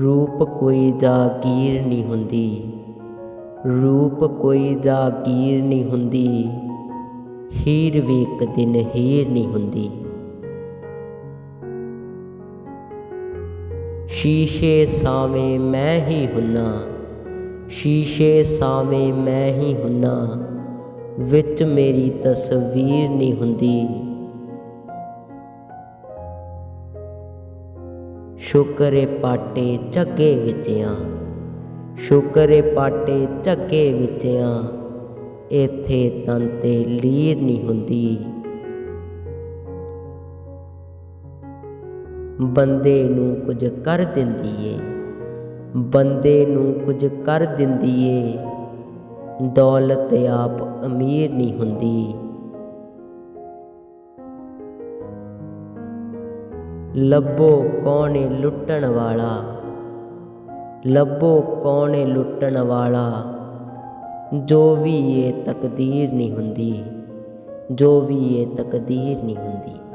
ਰੂਪ ਕੋਈ ਜਾਗੀਰ ਨਹੀਂ ਹੁੰਦੀ। ਰੂਪ ਕੋਈ ਜਾਗੀਰ ਨਹੀਂ ਹੁੰਦੀ। ਹੀਰ ਵੀ ਇੱਕ ਦਿਨ ਹੀਰ ਨਹੀਂ ਹੁੰਦੀ। ਸ਼ੀਸ਼ੇ ਸਾਵੇਂ ਮੈਂ ਹੀ ਹੁੰਨਾ। ਸ਼ੀਸ਼ੇ ਸਾਵੇਂ ਮੈਂ ਹੀ ਹੁੰਨਾ। ਵਿੱਚ ਮੇਰੀ ਤਸਵੀਰ ਨਹੀਂ ਹੁੰਦੀ। ਸ਼ੁਕਰ ਪਾਟੇ ਝੱਗੇ ਵਿਚਿਆਂ, ਸ਼ੁਕਰ ਏ ਪਾਟੇ ਝੱਗੇ ਵਿਚਿਆਂ, ਇੱਥੇ ਤਨ ਤੇ ਲੀਰ ਨਹੀਂ ਹੁੰਦੀ। ਬੰਦੇ ਨੂੰ ਕੁਝ ਕਰ ਦਿੰਦੀ ਏ ਬੰਦੇ ਨੂੰ ਕੁਝ ਕਰ ਦਿੰਦੀ ਏ ਦੌਲਤ ਆਪ ਅਮੀਰ ਨਹੀਂ ਹੁੰਦੀ। ਲੱਭੋ ਕੌਣ ਲੁੱਟਣ ਵਾਲਾ? ਲੱਭੋ ਕੌਣ ਲੁੱਟਣ ਵਾਲਾ? ਜੋ ਵੀ ਇਹ ਤਕਦੀਰ ਨਹੀਂ ਹੁੰਦੀ, ਜੋ ਵੀ ਇਹ ਤਕਦੀਰ ਨਹੀਂ ਹੁੰਦੀ।